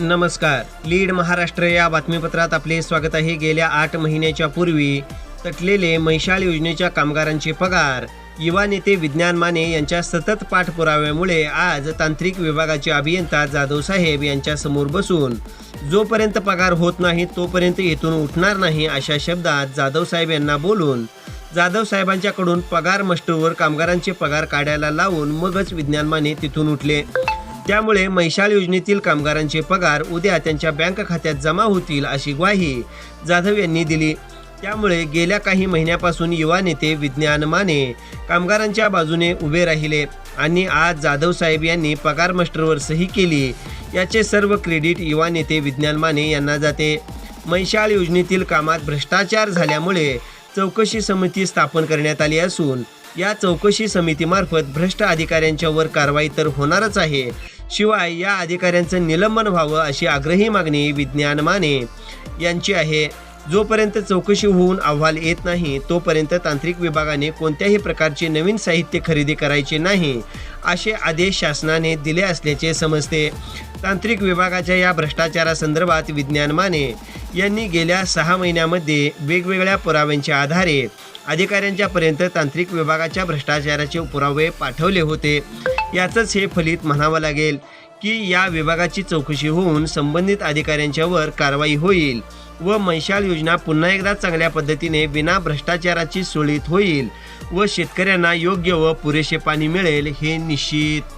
नमस्कार. लीड महाराष्ट्र या बातमीपत्रात आपले स्वागत आहे. गेल्या आठ महिन्याच्या पूर्वी तटलेले मैशाळ योजनेच्या कामगारांचे पगार युवा नेते विज्ञान माने यांच्या सतत पाठपुराव्यामुळे आज तांत्रिक विभागाचे अभियंता जाधव साहेब यांच्या समोर बसून जोपर्यंत पगार होत नाही तोपर्यंत इथून उठणार नाही अशा शब्दात जाधव साहेब यांना बोलून जाधव साहेबांच्याकडून पगार मस्टरवर कामगारांचे पगार काढायला लावून मगच विज्ञान माने तिथून उठले. त्यामुळे मैशाळ योजनेतील कामगारांचे पगार उद्या त्यांच्या बँक खात्यात जमा होतील अशी ग्वाही जाधव यांनी दिली. त्यामुळे गेल्या काही महिन्यापासून युवा नेते विज्ञान माने कामगारांच्या बाजूने उभे राहिले आणि आज जाधव साहेब यांनी पगार मास्टरवर सही केली. याचे सर्व क्रेडिट युवा नेते विज्ञान माने यांना जाते. मैशाळ योजनेतील कामात भ्रष्टाचार झाल्यामुळे चौकशी समिती स्थापन करण्यात आली असून या चौकशी समितीमार्फत भ्रष्ट अधिकाऱ्यांच्यावर कारवाई तर होणारच आहे. शिवाय या अधिकाऱ्यांचं निलंबन व्हावं अशी आग्रही मागणी विज्ञान माने यांची आहे. जोपर्यंत चौकशी होऊन अहवाल येत नाही तोपर्यंत तांत्रिक विभागाने कोणत्याही प्रकारचे नवीन साहित्य खरेदी करायचे नाही असे आदेश शासनाने दिले असल्याचे समजते. तांत्रिक विभागाच्या या भ्रष्टाचारासंदर्भात विज्ञान माने यांनी गेल्या सहा महिन्यामध्ये वेगवेगळ्या पुराव्यांच्या आधारे अधिकाऱ्यांच्यापर्यंत तांत्रिक विभागाच्या भ्रष्टाचाराचे पुरावे पाठवले होते. याचंच हे फलित म्हणावं लागेल की या विभागाची चौकशी होऊन संबंधित अधिकाऱ्यांच्यावर कारवाई होईल व मैशाल योजना पुन्हा एकदा चांगल्या पद्धतीने बिना भ्रष्टाचाराची सुळीत होईल व शेतकऱ्यांना योग्य व पुरेसे पाणी मिळेल हे निश्चित.